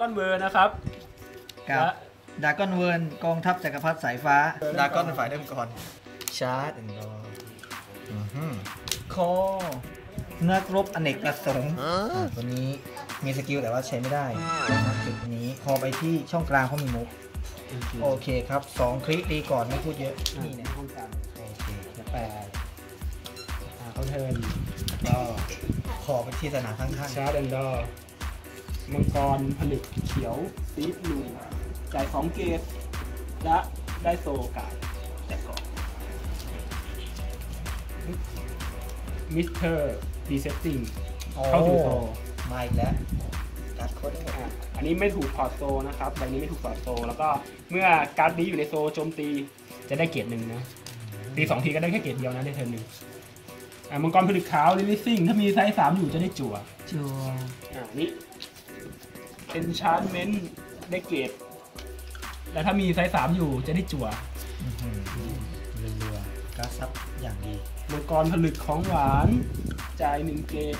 ก้อนเวอร์นะครับกับและดากอนเวิร์นกองทัพจักรพรรดิสายฟ้า ดากอนเป็นฝ่ายเริ่มก่อน ชาร์จแอนด์รออือคอนักรบอเนกประสงค์อ่าตัวนี้มีสกิลแต่ว่าใช้ไม่ได้นะครับจุดนี้พอไปที่ช่องกลางเขามีมุก โอเคครับสองคลิกดีก่อนไม่พูดเยอะ นี่นี่เนี่เนี่ยยห้องกลางโอเคจะแปดอ่าเขาเทิร์นก็ขอไปที่สนามข้างชาร์ดแอนดอร์ มังกรผลึกเขียวซีดลูจ่ายสองเกตและได้โซกาดแจกก่อนมิสเตอร์ดีเซตติ้งๆเข้าถึงโซมาอีกแล้วการ์ดโค้ดได้หมดอะอันนี้ไม่ถูกถอดโซนะครับใบนี้ไม่ถูกถอดโซ แล้วก็เมื่อการ์ดนี้อยู่ในโซโจมตีจะได้เกรดหนึ่งนะตีสองทีก็ได้แค่เกรดเดียวนะในเทิร์นหนึ่งอะมังกรผลึกขาวลิลิซิ่งถ้ามีไซส์สามอยู่จะได้จั่วจัวอ่านี่ เอนชาร์เมนต์ได้เกรดแต่ถ้ามีไซส์สามอยู่จะได้จั่วอื้อหือรัวๆการ์ดซับอย่างดีมังกรผลึกของหวาน จ่ายหนึ่งเกรด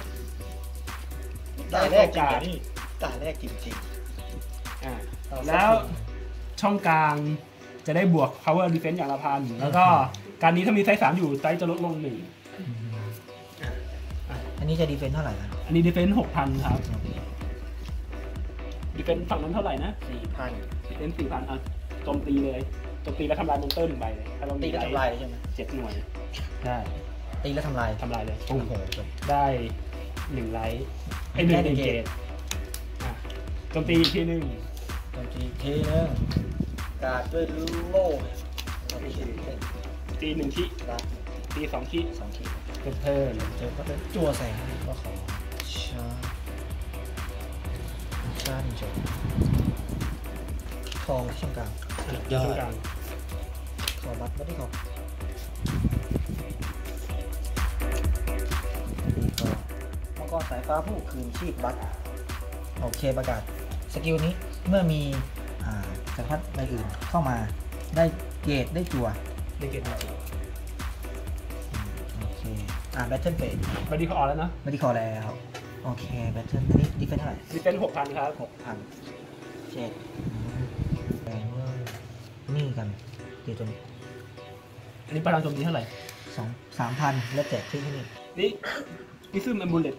ตาแรกจริงเหรอนี่ตาแรกจริงอ่าๆเอาสักแล้วทีช่องกลางจะได้บวก power defense อย่างละพัน แล้วก็การนี้ถ้ามีไซส์สามอยู่ไซส์จะลดลงหนึ่งอันนี้จะดีเฟนเท่าไหร่ล่ะอันนี้ defense หกพันครับ defense ฝั่งนั้นเท่าไหร่นะสี่พัน defense สี่พันอะโจมตีเลยโจมตีแล้วทำลายมอนเตอร์หนึ่งใบเลยถ้าเราตีมีก็ทำลายเลยใช่ไหมเจ็ดหน่วยได้ตีแล้วทำลายทำลายเลย โอ้โหจบ ได้หนึ่งไลท์ไอ้หนึ่งได้หนึ่งเกเกตตอะโจมตีอีกทีหนึ่งโจมตีทีนึงการ์ดด้วยโล่เราไปคิดเป็นตีหนึ่งทีรับตีสองทีสองขีดเพิ่มเพิ่มเจอก็เป็นจัวใส่ก็ขอช จชาร์จจบทองช่องกลางยอดกลางขอบัตรไม่ได้ขอมังกรสายฟ้าผู้คืนชีพบัตรโอเคประกาศ สกิลนี้เมื่อมีอ่าจักรพรรดิใบอื่นเข้ามาได้เกรดได้จัวได้เกตหนึ่งโอเค อ่าแบทเทิลเฟสบัดดี้ขอแล้วนะไม่ได้ขอแล้ว โอเคแบทเทิลอันนี้ดีเป็นเท่าไหร่ดีเป็นหกพันครับหกพันเจ็ดแบงเวอร์นี่กันเดี๋ยวจนอันนี้พลังโจมตีเท่าไหร่สองสามพันแล้วแจกที่ที่นี่นี่นี่ซึ่งเป็นบูลเลต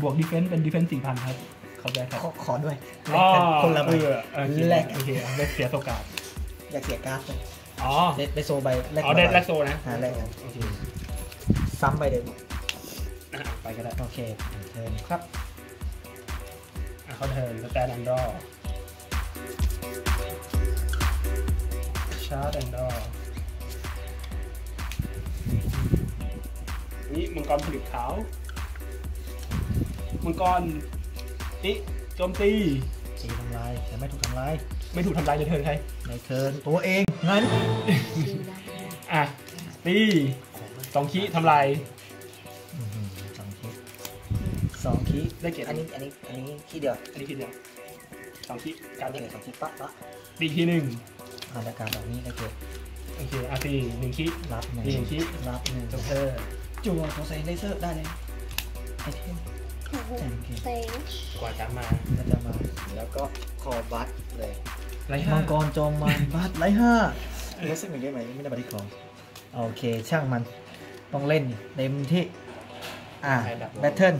บวกดีเฟนซ์เป็นดีเฟนซ์สี่พันครับเข้าใจครับขอขอด้วยอ๋อคนละใบเออโอเคแลกโอเคได้เสียโอกาสอยากเสียการ์ดเลยอ๋อได้ได้โซใบแลกอ๋อได้ใบแลกโซนะอ่าแลกกันโอเคซ้ำใบเดิมอะ ไปก็ได้โอเคเทิร์นครับอะเขาเทิร์นสแตนแอนดอร์ชาร์ดแอนดอร์นี่มังกรผลิตขาวมังกรนี่โจมตีตีทำลายแต่ไม่ถูกทำลายไม่ถูกทำลายในเทิร์นใครในเทิร์นตัวเองงั้นอะตีสองคีทำลายอื้อหือสองคี สองคีได้เกียรติอันนี้อันนี้อันนี้คีเดียวอันนี้ทีเดียวสองคีการโอเดีเคยวสองคีปะปะตีทีหนึ่งอ่านการดอกนี้ได้เกรดโอเคอาตีหนึ่งคีรับหนึ่งตีหนึ่งคีรับหนึ่งจบเธอร์จั่วตัวใส่เลเซอร์ได้เลยไอเทมเตจกว่าจะมาก็จะมา แล้วก็คอบัตเลยไรห้ามังกรจอมมันบัตรไรห้ารู้สึกเหมือนได้ไหมไม่ได้บัตรที่คลองโอเคช่างมันต้องเล่นเต็มที่อ่าแบทเทิล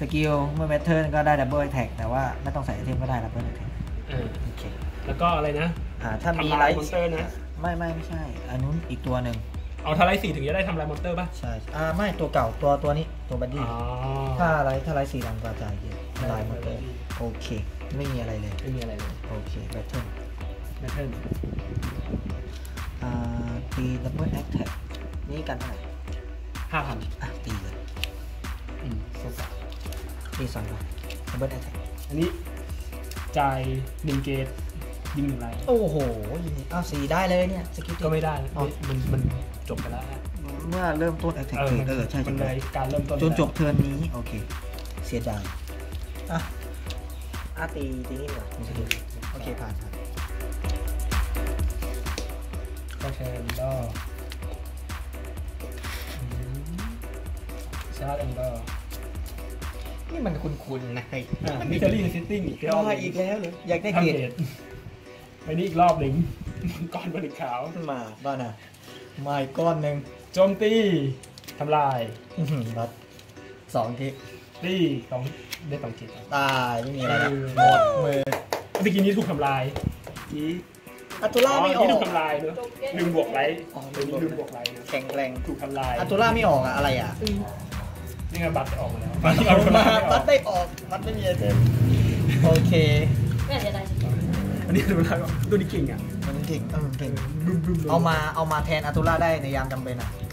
สกิลเมื่อแบทเทิลก็ได้ดับเบิลแท็กแต่ว่าไม่ต้องใส่ไอเทมก็ได้ดับเบิลแท็กเออโอเคแล้วก็อะไรนะอ่าถ้ามีทำไลลายท์มอนสเตอร์นะไม่ไม่ไม่ใช่ อันนู้นอีกตัวหนึ่งเอาทาไลท์สี่ถึงจะได้ทำลายมอนสเตอร์ป่ะใช่อ่าไม่ตัวเก่าตัวตัวนี้ตัวบัดดี้อ๋อถ้าไลท์ถ้าไลท์สีดำกระจายเยอะลายหมดเลยโอเค ไม่มีอะไรเลยไม่มีอะไรเลยโอเคแบทเทิลแมทเทิลอ่าตีดับเบิลแอคแท็กนี่กันเท่าไหร่ห้าพันอะตีเลยอืมโซฟา ตีสองก่อนดับเบิลแอคแท็กอันนี้จ่ายหนึ่งเกตยิงหนึ่งไรโอ้โหยิงอ้าวสีได้เลยเนี่ยสกิลก็ไม่ได้อ๋อ มันมันจบไปแล้วฮะ เมื่อเริ่มต้นแอคแท็กเออเทิมันเออใช่มันใช่เลยการเริ่มต้นจนจบเทิร์นนี้โอเค เสียดายอะอะตีตีนี่ดีกว่าไม่ใช่ดิโอเคผ่านผ่านก็เชิญก็ชาร์จแอนด์ก็ นี่มันคุ้นๆนะมิเตอรี่ซิตติ้งอีกรอบหมานึ่งอีกแล้วเลยอยากได้ทำเกรเกดตไปนี่อีกรอบหนึ่งมังกรผลึกขาวมาบ้านอะมาอีกก้อนหนึ่งโจมตีทำลายอื้อหือบัดสองทีตีสองได้สองเกตตายไม่มีอะไรละเออหมดมือเมื่อกี้นี้ถูกทำลายอีอัตุล่าไม่ออที่ถูกกทำลายเนอะลืมบวกไลท์อ๋อเดี๋ยวนี้ลืมบวกไลท์เนอะแข็งแรงถูกทำลายอัตุล่าไม่ออกอะอะไรอะ นี่ไงบัตรจะออกมาแล้วบับัตตรรเอาเอามามาบัตรได้ออกบัตรไม่มีอะไรเต็มโอเคไม่เสียดายอันนี้ถูกทำลายตัวนี้เก่งอะมันเก่งเออมันเก่งบึ้มบึ้มลยเอามาเอามาแทนอัตุล่าได้ในยามจำเป็นอะอ